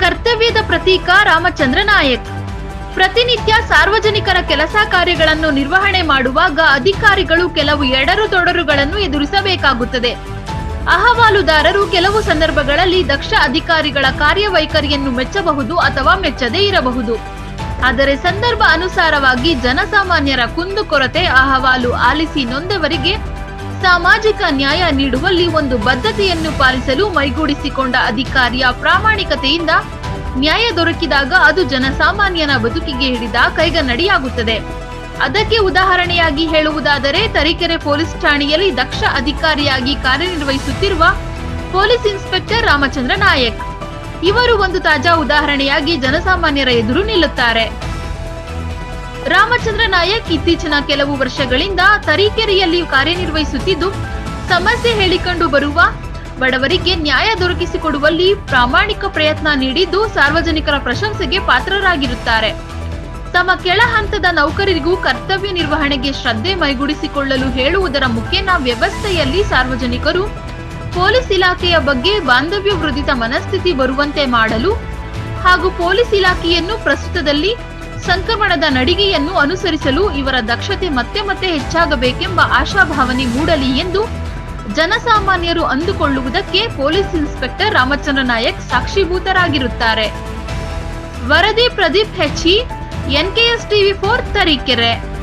ಕರ್ತವ್ಯದ ಪ್ರತೀಕ ರಾಮಚಂದ್ರ ನಾಯಕ್. ಪ್ರತಿನಿತ್ಯ ಸಾರ್ವಜನಿಕರ ಕೆಲಸ ಕಾರ್ಯಗಳನ್ನು ನಿರ್ವಹಣೆ ಮಾಡುವಾಗ ಅಧಿಕಾರಿಗಳು ಕೆಲವು ಎಡರು ತೊಡರುಗಳನ್ನು ಎದುರಿಸಬೇಕಾಗುತ್ತದೆ. ಅಹವಾಲುದಾರರು ಕೆಲವು ಸಂದರ್ಭಗಳಲ್ಲಿ ದಕ್ಷ ಅಧಿಕಾರಿಗಳ ಕಾರ್ಯವೈಖರಿಯನ್ನು ಮೆಚ್ಚಬಹುದು ಅಥವಾ ಮೆಚ್ಚದೇ ಇರಬಹುದು. ಆದರೆ ಸಂದರ್ಭ ಅನುಸಾರವಾಗಿ ಜನಸಾಮಾನ್ಯರ ಕುಂದುಕೊರತೆ ಅಹವಾಲು ಆಲಿಸಿ ನೊಂದವರಿಗೆ ಸಾಮಾಜಿಕ ನ್ಯಾಯ ನೀಡುವಲ್ಲಿ ಒಂದು ಬದ್ಧತೆಯನ್ನು ಪಾಲಿಸಲು ಮೈಗೂಡಿಸಿಕೊಂಡ ಅಧಿಕಾರಿಯ ಪ್ರಾಮಾಣಿಕತೆಯಿಂದ ನ್ಯಾಯ ದೊರಕಿದಾಗ ಅದು ಜನಸಾಮಾನ್ಯನ ಬದುಕಿಗೆ ಹಿಡಿದ ಕೈಗನ್ನಡಿಯಾಗುತ್ತದೆ. ಅದಕ್ಕೆ ಉದಾಹರಣೆಯಾಗಿ ಹೇಳುವುದಾದರೆ, ತರೀಕೆರೆ ಪೊಲೀಸ್ ಠಾಣೆಯಲ್ಲಿ ದಕ್ಷ ಅಧಿಕಾರಿಯಾಗಿ ಕಾರ್ಯನಿರ್ವಹಿಸುತ್ತಿರುವ ಪೊಲೀಸ್ ಇನ್ಸ್ಪೆಕ್ಟರ್ ರಾಮಚಂದ್ರ ನಾಯಕ್. ಇವರು ಒಂದು ತಾಜಾ ಉದಾಹರಣೆಯಾಗಿ ಜನಸಾಮಾನ್ಯರ ಎದುರು ನಿಲ್ಲುತ್ತಾರೆ. ರಾಮಚಂದ್ರ ನಾಯಕ್ ಇತ್ತೀಚಿನ ಕೆಲವು ವರ್ಷಗಳಿಂದ ತರೀಕೆರೆಯಲ್ಲಿ ಕಾರ್ಯನಿರ್ವಹಿಸುತ್ತಿದ್ದು, ಸಮಸ್ಯೆ ಹೇಳಿಕೊಂಡು ಬರುವ ಬಡವರಿಗೆ ನ್ಯಾಯ ದೊರಕಿಸಿಕೊಡುವಲ್ಲಿ ಪ್ರಾಮಾಣಿಕ ಪ್ರಯತ್ನ ನೀಡಿದ್ದು ಸಾರ್ವಜನಿಕರ ಪ್ರಶಂಸೆಗೆ ಪಾತ್ರರಾಗಿರುತ್ತಾರೆ. ತಮ್ಮ ಕೆಳ ಹಂತದ ನೌಕರರಿಗೂ ಕರ್ತವ್ಯ ನಿರ್ವಹಣೆಗೆ ಶ್ರದ್ಧೆ ಮೈಗೂಡಿಸಿಕೊಳ್ಳಲು ಹೇಳುವುದರ ಮುಖೇನ ವ್ಯವಸ್ಥೆಯಲ್ಲಿ ಸಾರ್ವಜನಿಕರು, ಪೊಲೀಸ್ ಇಲಾಖೆಯ ಬಗ್ಗೆ ಬಾಂಧವ್ಯ ವೃದ್ಧಿತ ಮನಸ್ಥಿತಿ ಬರುವಂತೆ ಮಾಡಲು ಹಾಗೂ ಪೊಲೀಸ್ ಇಲಾಖೆಯನ್ನು ಪ್ರಸ್ತುತದಲ್ಲಿ ಸಂಕ್ರಮಣದ ನಡಿಗೆಯನ್ನು ಅನುಸರಿಸಲು ಇವರ ದಕ್ಷತೆ ಮತ್ತೆ ಮತ್ತೆ ಹೆಚ್ಚಾಗಬೇಕೆಂಬ ಆಶಾಭಾವನೆ ಮೂಡಲಿ ಎಂದು ಜನಸಾಮಾನ್ಯರು ಅಂದುಕೊಳ್ಳುವುದಕ್ಕೆ ಪೊಲೀಸ್ ಇನ್ಸ್ಪೆಕ್ಟರ್ ರಾಮಚಂದ್ರ ನಾಯಕ್ ಸಾಕ್ಷಿಭೂತರಾಗಿರುತ್ತಾರೆ. ವರದಿ ಪ್ರದೀಪ್ ಹೆಚ್ಚಿ ಎನ್ಕೆಎಸ್ ಟಿವಿ ಫೋರ್ ತರೀಕೆರೆ.